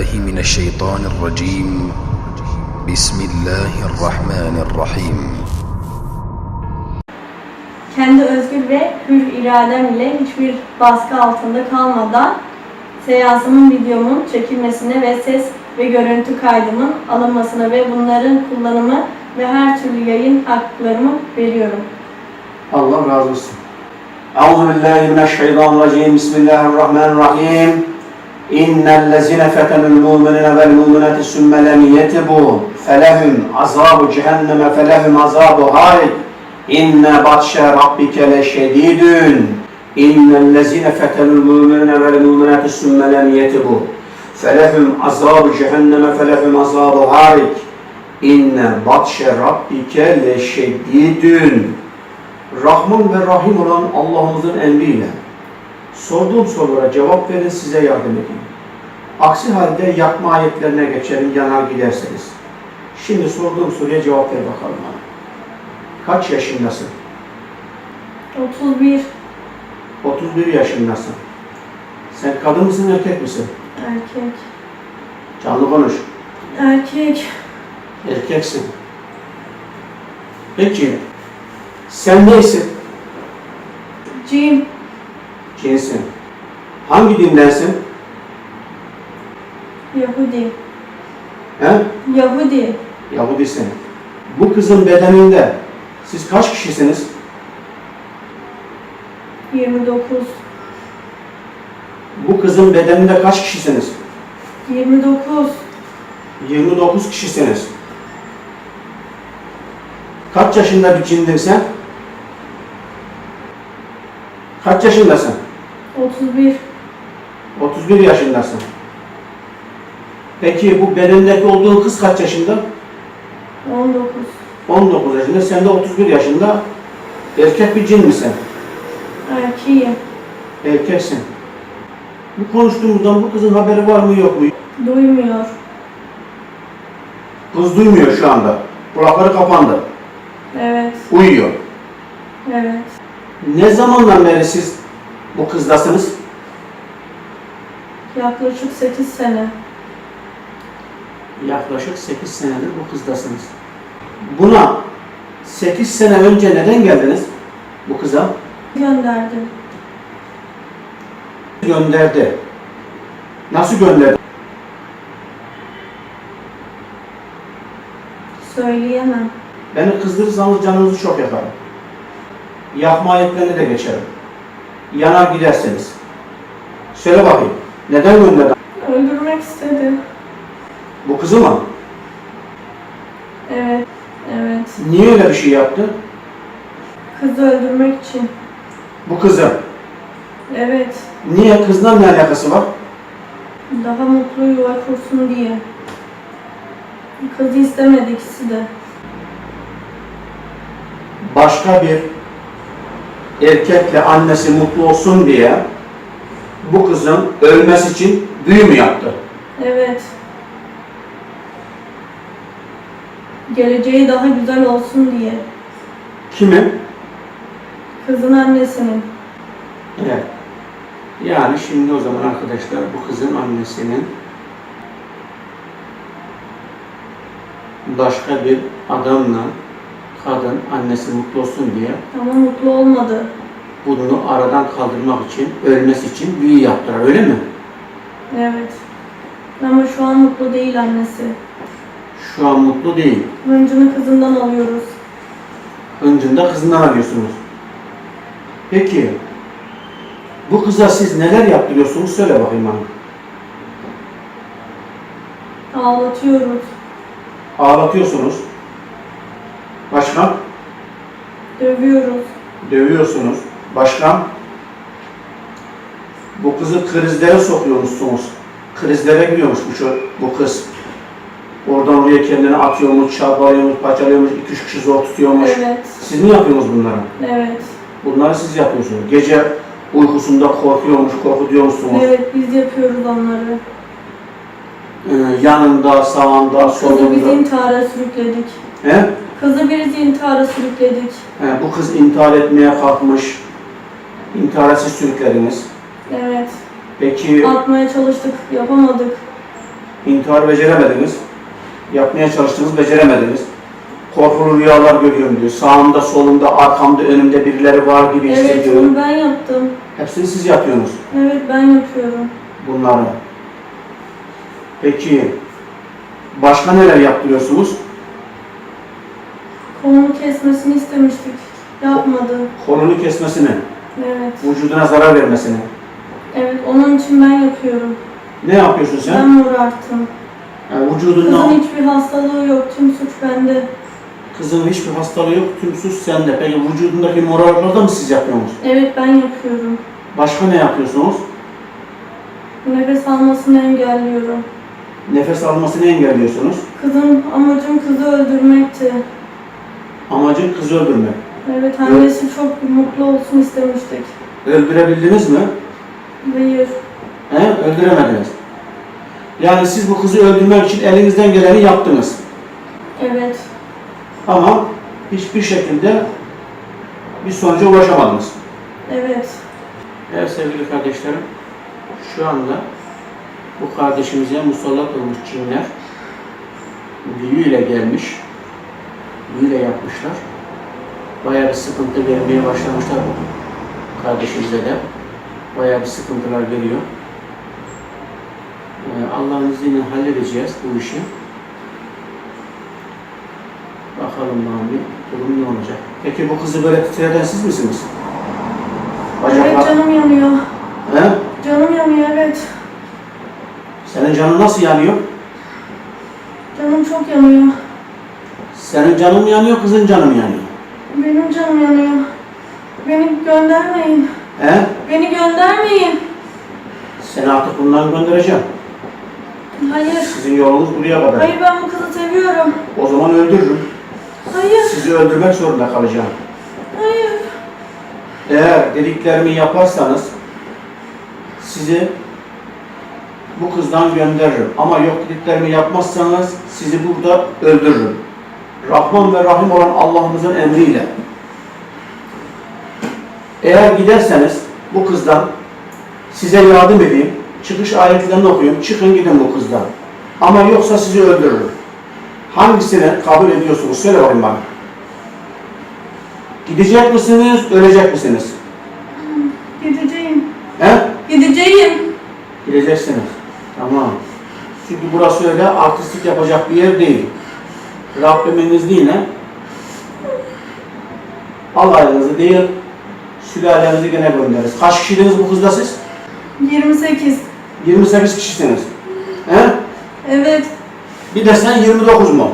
أعوذ بالله من الشيطان الرجيم بسم الله الرحمن الرحيم Kendi özgür ve hür iradem ile hiçbir baskı altında kalmadan seansımın videomun çekilmesine ve ses ve görüntü kaydımın alınmasına ve bunların kullanımı ve her türlü yayın haklarımı veriyorum. Allah razı olsun. Euzu billahi mineşşeytanirracim. Bismillahirrahmanirrahim. İnnellezine fetenul mu'minine vel mu'minati sümme lem yetebu felehum azabu cehenneme felehum azabu harik. İnne batşe rabbike leşedidün. İnnellezine fetenul mu'minine vel mu'minati sümme lem yetebu felehum azabu cehenneme felehum azabu harik. İnne batşe rabbike leşedidün. Rahman ve Rahim olan Allah'ımızın emriyle sorduğum sorulara cevap verin size yardım edeyim. Aksi halde yakma ayetlerine geçerim yanar giderseniz. Şimdi sorduğum soruya cevap ver bakalım bana. Kaç yaşındasın? 31 31 yaşındasın. Sen kadın mısın erkek misin? erkek. Canlı konuş. Erkek. Erkeksin. Peki sen neysin? Cim. Hangi dindensin? Yahudi. He? Yahudi. Yahudisin. Bu kızın bedeninde siz kaç kişisiniz? 29. Bu kızın bedeninde kaç kişisiniz? 29. 29 kişisiniz. Kaç yaşında bir cindin sen? Kaç yaşındasın? 31. 31 yaşındasın. Peki bu bedendeki olduğun kız kaç yaşında? 19. 19 yaşında. Sen de 31 yaşında. Erkek bir cin misin? Erkeğim. Erkeksin. Bu konuştuğumuzdan bu kızın haberi var mı yok mu? Duymuyor. Kız duymuyor şu anda. Kulakları kapandı. Evet. Uyuyor. Evet. Ne zamandan beri siz bu kızdasınız? Yaklaşık 8 sene. Yaklaşık 8 senedir bu kızdasınız. Buna 8 sene önce neden geldiniz bu kıza? Gönderdim. Gönderdi. Nasıl gönderdi? Söyleyemem. Beni kızdırırsanız canınızı çok yakarım. Yakma ayetlerini de geçerim. Yanar giderseniz. Söyle bakayım. Neden gönderdi? Öldürmek istedi. Bu kızı mı? Evet. Evet. Niye öyle bir şey yaptı? Kızı öldürmek için. Bu kızı. Evet. Niye? Kızla ne alakası var? Daha mutlu yuva kursun diye. Kızı istemedi ikisi de. başka bir erkekle annesi mutlu olsun diye bu kızın ölmesi için büyü mü yaptı? Evet. Geleceği daha güzel olsun diye. Kimin? Kızın annesinin. Evet. Yani şimdi o zaman arkadaşlar bu kızın annesinin başka bir adamla kadın annesi mutlu olsun diye Ama mutlu olmadı. Bunu aradan kaldırmak için, ölmesi için büyü yaptılar öyle mi? Evet. Ama şu an mutlu değil annesi. Şu an mutlu değil. Hıncını kızından alıyoruz. Hıncında kızından alıyorsunuz. Peki, bu kıza siz neler yaptırıyorsunuz? Söyle bakayım bana. Ağlatıyoruz. Ağlatıyorsunuz. Başka? Dövüyoruz. Dövüyorsunuz. Başka? Bu kızı krizlere sokuyormuşsunuz. Krizlere giriyormuş bu, bu kız. Oradan oraya kendini atıyormuş, çabalıyormuş, paçalıyormuş, iki üç kişi zor tutuyormuş. Evet. Siz mi yapıyorsunuz bunları? Evet. Bunları siz yapıyorsunuz. Gece uykusunda korkuyormuş, korkutuyormuşsunuz. Evet biz yapıyoruz onları. Ee, yanında, sağında, Kızı biz solunda. intihara sürükledik. He? Kızı biz intihara sürükledik. He, bu kız intihar etmeye kalkmış. İntihara siz sürüklediniz. Evet. Peki Atmaya çalıştık, yapamadık. intihar beceremediniz. Yapmaya çalıştınız, beceremediniz. Korkulu rüyalar görüyorum diyor. Sağımda, solumda, arkamda, önümde birileri var gibi Evet, hissediyorum. bunu ben yaptım. Hepsini siz yapıyorsunuz Evet, ben yapıyorum. bunları. Peki başka neler yaptırıyorsunuz? Kolunu kesmesini istemiştik. Yapmadı. Kolunu kesmesini, Evet. vücuduna zarar vermesini. Evet, onun için ben yapıyorum. Ne yapıyorsun sen? Ben morarttım. Yani vücudunda Kızın hiçbir hastalığı yok. Tüm suç bende. kızın hiçbir hastalığı yok, tüm sus sende. Peki vücudundaki morarlıkları da mı siz yapıyorsunuz? Evet, ben yapıyorum. Başka ne yapıyorsunuz? Nefes almasını engelliyorum. Nefes almasını engelliyorsunuz. Kızın amacım kızı öldürmekti. Amacın kızı öldürmek. Evet, annesi çok mutlu olsun istemiştik. Öldürebildiniz mi? Hayır. He? Öldüremediniz. Yani siz bu kızı öldürmek için elinizden geleni yaptınız. Evet. Ama hiçbir şekilde bir sonuca ulaşamadınız. Evet. Evet sevgili kardeşlerim, şu anda bu kardeşimize musallat olmuş cinler büyüyle gelmiş, büyüyle yapmışlar. Bayağı bir sıkıntı vermeye başlamışlar bu kardeşimize de. Bayağı bir sıkıntılar veriyor. Ee, Allah'ın izniyle halledeceğiz bu işi. Bakalım Mami, durum ne olacak? Peki bu kızı böyle titreden siz misiniz? Evet, canım yanıyor. He? Canım yanıyor, evet. Senin canın nasıl yanıyor? Canım çok yanıyor. Senin canın mı yanıyor, kızın canı mı yanıyor? Benim canım yanıyor. Beni göndermeyin. He? Beni göndermeyin. Seni artık bundan göndereceğim. Hayır. Sizin yolunuz buraya kadar. Hayır ben bu kızı seviyorum. O zaman öldürürüm. Hayır. Sizi öldürmek zorunda kalacağım. Hayır. Eğer dediklerimi yaparsanız sizi bu kızdan gönderirim. Ama yok dediklerimi yapmazsanız sizi burada öldürürüm. Rahman ve Rahim olan Allah'ımızın emriyle. Eğer giderseniz bu kızdan size yardım edeyim. Çıkış ayetlerini okuyayım. Çıkın gidin bu kızdan. Ama yoksa sizi öldürürüm. Hangisini kabul ediyorsunuz? Söyle bakayım bana. Gidecek misiniz, ölecek misiniz? Gideceğim. He? Gideceğim. Gideceksiniz. Tamam. Çünkü burası öyle artistlik yapacak bir yer değil. Rabbimin izniyle alayınızı değil, sülalenizi gene göndeririz. Kaç kişiydiniz bu kızda siz? 28. 28 kişisiniz. He? Evet. Bir de sen 29 mu?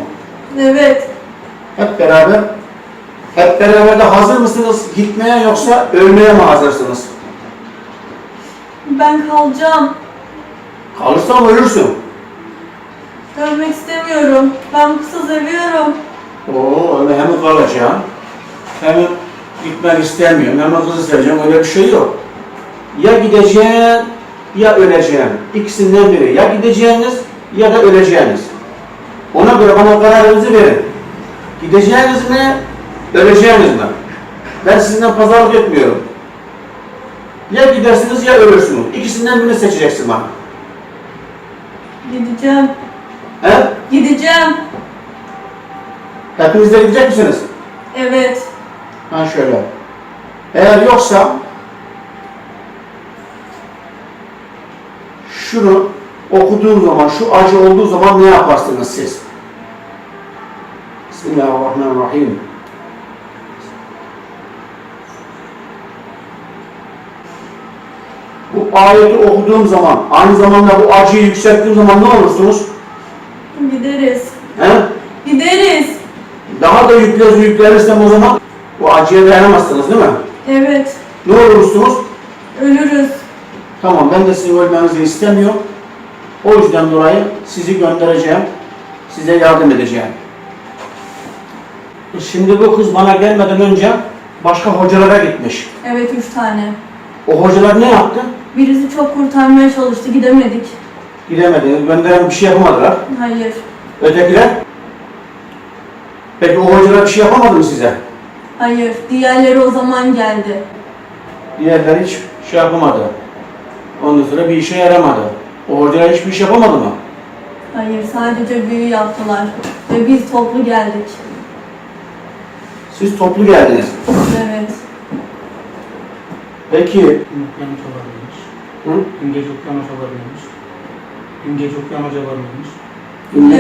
Evet. Hep beraber hep beraber de hazır mısınız gitmeye yoksa ölmeye mi hazırsınız? Ben kalacağım. Kalırsan ölürsün. Ölmek istemiyorum. Ben bu kızı seviyorum. Oo öyle hemen kalacaksın. Hemen gitmek istemiyorum. Hemen kızı seveceğim. Öyle bir şey yok. Ya gideceksin ya öleceksin. İkisinden biri. Ya gideceğiniz ya da öleceğiniz. Ona göre bana kararınızı verin. Gideceğiniz mi? Öleceğiniz mi? Ben sizinden pazarlık etmiyorum. Ya gidersiniz ya ölürsünüz. İkisinden birini seçeceksin bana. Gideceğim. He? Gideceğim. Hepiniz de gidecek misiniz? Evet. Ha şöyle. Eğer yoksa şunu okuduğum zaman, şu acı olduğu zaman ne yaparsınız siz? Bismillahirrahmanirrahim. Bu ayeti okuduğum zaman, aynı zamanda bu acıyı yükselttiğim zaman ne olursunuz? Gideriz. He? Gideriz. Daha da yükleriz, yüklenirsem o zaman bu acıya dayanamazsınız değil mi? Evet. Ne olursunuz? Ölürüz. Tamam ben de sizin ölmenizi istemiyorum. O yüzden dolayı sizi göndereceğim. Size yardım edeceğim. Şimdi bu kız bana gelmeden önce başka hocalara gitmiş. Evet üç tane. O hocalar ne yaptı? Birisi çok kurtarmaya çalıştı. Gidemedik. Gidemedi. Gönderen bir şey yapamadılar. Hayır. Ötekiler? Peki o hocalar bir şey yapamadı mı size? Hayır. Diğerleri o zaman geldi. Diğerleri hiç şey yapamadı. Ondan sonra bir işe yaramadı. O hocalar hiçbir iş yapamadı mı? Hayır, sadece büyü yaptılar. Ve biz toplu geldik. Siz toplu geldiniz. Evet. Peki, olabilirmiş. hı? Gece okuyan hoca varmış. Dün gece okuyan hoca varmış.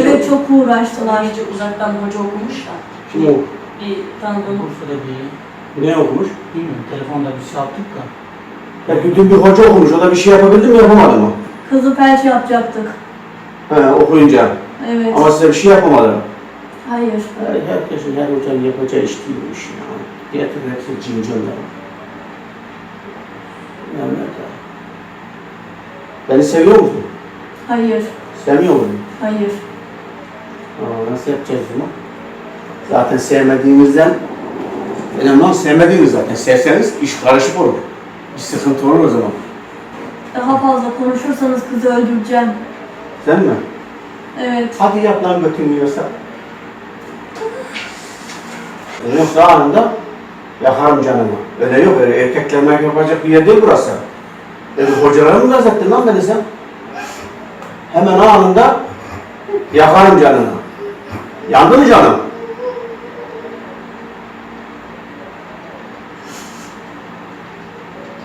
Evet, çok uğraştılar. Gece uzaktan hoca okumuş da Kim o? bir tanıdığım Urfa'da bir, Ne okumuş? bilmiyorum telefonda bir şey yaptık da. Ya dün bir hoca okumuş. O da bir şey yapabildi mi yapamadı mı? Kızı felç yapacaktık. He, okuyunca. Evet. Ama size bir şey yapamadı. Hayır. Herkesin, her hocanın yapacağı iş değil bu iş ya. Diğer türlü hepsi cinconlar. Mehmet abi. Beni seviyor musun? Hayır. Sevmiyor musun? Hayır. Aa, nasıl yapacağız bunu? Zaten sevmediğinizden önemli olan sevmediğiniz zaten. Sevseniz iş karışık olur. Bir sıkıntı olur o zaman. Daha fazla konuşursanız kızı öldüreceğim. Değil mi? Evet. Hadi yap lan götün yiyorsa. Yoksa anında yakarım canımı. Öyle yok, öyle erkeklerine yapacak bir yer değil burası. Öyle hocaları mı gazettin lan beni sen? Hemen anında yakarım canını. Yandı mı canım?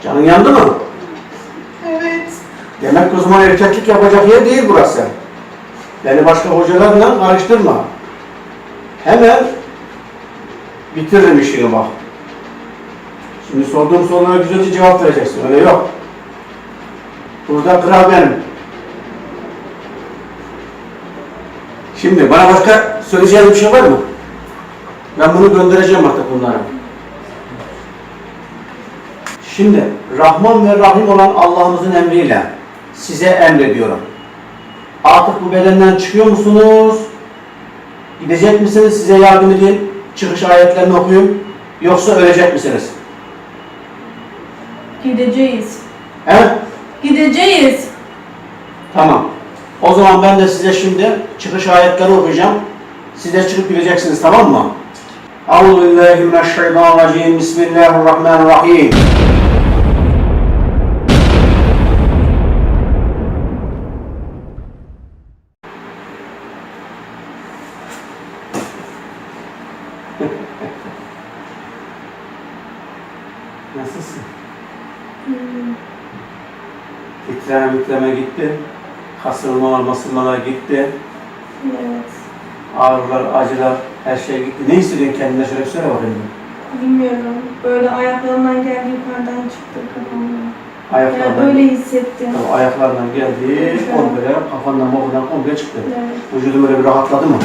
Canın yandı mı? Evet. Demek ki o zaman erkeklik yapacak yer değil burası. Beni başka hocalarla karıştırma. Hemen bitiririm işini bak. Şimdi sorduğum sorulara güzelce cevap vereceksin. Öyle yok. Burada kral benim. Şimdi bana başka söyleyeceğin bir şey var mı? Ben bunu göndereceğim artık bunlara. Şimdi Rahman ve Rahim olan Allah'ımızın emriyle size emrediyorum. Artık bu bedenden çıkıyor musunuz? Gidecek misiniz? Size yardım edeyim. Çıkış ayetlerini okuyun. Yoksa ölecek misiniz? Gideceğiz. He? Gideceğiz. Tamam. O zaman ben de size şimdi çıkış ayetleri okuyacağım. Siz de çıkıp gideceksiniz tamam mı? Euzubillahimineşşeytanirracim. Bismillahirrahmanirrahim. Nasılsın? Titreme titreme gitti. Kasılmalar masılmalar gitti. Evet. Ağrılar, acılar, her şey gitti. Ne hissediyorsun kendine şöyle bir söyle bakayım. Bilmiyorum. Böyle ayaklarımdan geldi yukarıdan çıktı kafamdan. Yani Ayaklardan, öyle hissettim. Tabii ayaklardan geldi, komple, kafandan, mofundan komple çıktı. Evet. Vücudun böyle bir rahatladı mı?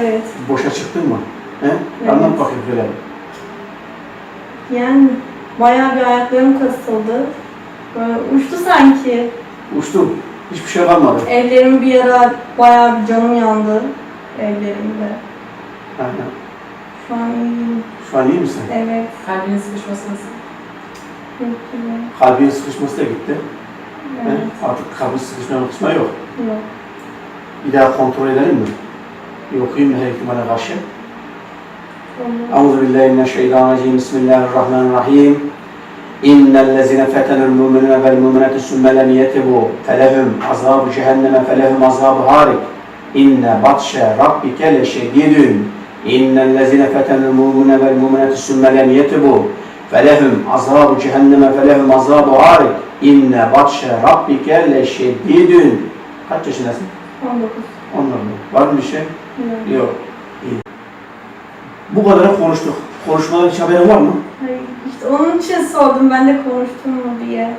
Evet. Boşa çıktın mı? He? Evet. Anlat bakayım şöyle. Yani bayağı bir ayaklarım kasıldı. Böyle uçtu sanki. Uçtum. Hiçbir şey kalmadı. Evlerim bir ara bayağı bir canım yandı. Evlerimde. Aynen. Şu an iyiyim. Şu an iyi misin? Evet. Kalbinin sıkışması nasıl? Yok değil. Kalbin sıkışması da gitti. Evet. He? Artık kalbin sıkışma kısma yok. Yok. Bir daha kontrol edelim mi? Bir okuyayım mı her ihtimale karşı? Olur. Euzu billahi mineşşeytanirracim. Bismillahirrahmanirrahim. İnnellezine fetenul mu'minine vel mu'minete sümme lem yetebu felehum azabu cehenneme felehum azabu harik inne batşe rabbike leşedidün İnnellezine fetenul mu'minine vel mu'minete sümme lem yetebu felehum azabu cehenneme felehum azabu harik inne batşe rabbike leşedidün Kaç yaşındasın? 19. 19. Var mı bir şey? Yok. Yok. İyi. Bu kadar konuştuk. Konuşmadan hiç haberin var mı? Hayır. İşte onun için sordum ben de konuştum mu diye.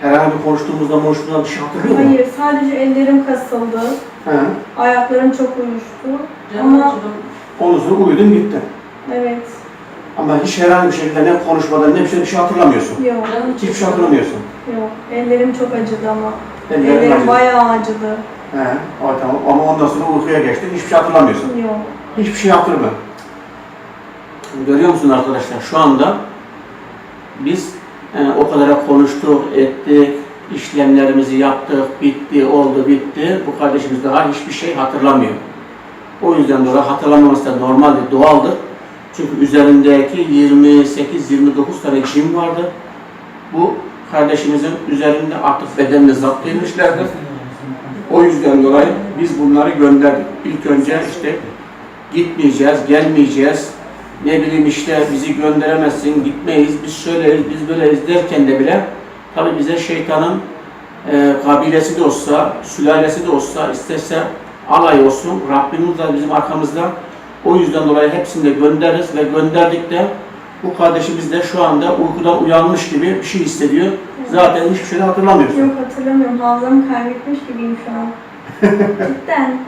Herhangi bir konuştuğumuzda konuştuğumuzda bir şey hatırlıyor musun? Hayır. Sadece ellerim kasıldı. He. Ayaklarım çok uyuştu. Canım Ama acıdım. Sonra uyudun gittin. evet. Ama hiç herhangi bir şekilde ne konuşmadan ne bir şey, bir şey hatırlamıyorsun. Yok. Canım Hiçbir şey hatırlamıyorsun. Yok. Ellerim çok acıdı ama. Ellerin Ellerim acıdı. bayağı acıdı. He. O, tamam. Ama ondan sonra uykuya geçtin. Hiçbir şey hatırlamıyorsun. Yok. Hiçbir şey hatırlamıyor. Görüyor musun arkadaşlar? Şu anda biz e, o kadar konuştuk, ettik, işlemlerimizi yaptık, bitti, oldu, bitti. Bu kardeşimiz daha hiçbir şey hatırlamıyor. O yüzden dolayı hatırlamaması da normaldir, doğaldır. Çünkü üzerindeki 28-29 tane cin vardı. Bu kardeşimizin üzerinde artık bedenini zapt etmişlerdir. O yüzden dolayı biz bunları gönderdik. İlk önce işte gitmeyeceğiz, gelmeyeceğiz. Ne bileyim işte bizi gönderemezsin, gitmeyiz, biz şöyleyiz, biz böyleyiz derken de bile tabi bize şeytanın e, kabilesi de olsa, sülalesi de olsa, isterse alay olsun, Rabbimiz de bizim arkamızda. O yüzden dolayı hepsini de göndeririz ve gönderdik de bu kardeşimiz de şu anda uykudan uyanmış gibi bir şey hissediyor. Zaten hiçbir şey hatırlamıyorsun. Yok hatırlamıyorum. Hafızamı kaybetmiş gibiyim şu an. Cidden.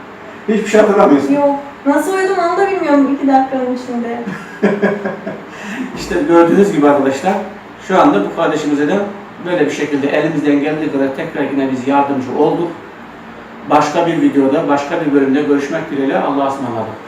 Hiçbir şey hatırlamıyorsun. Yok. Nasıl uyudum onu da bilmiyorum iki dakikanın içinde. İşte gördüğünüz gibi arkadaşlar şu anda bu kardeşimize de böyle bir şekilde elimizden geldiği kadar tekrar yine biz yardımcı olduk. Başka bir videoda, başka bir bölümde görüşmek dileğiyle Allah'a ısmarladık.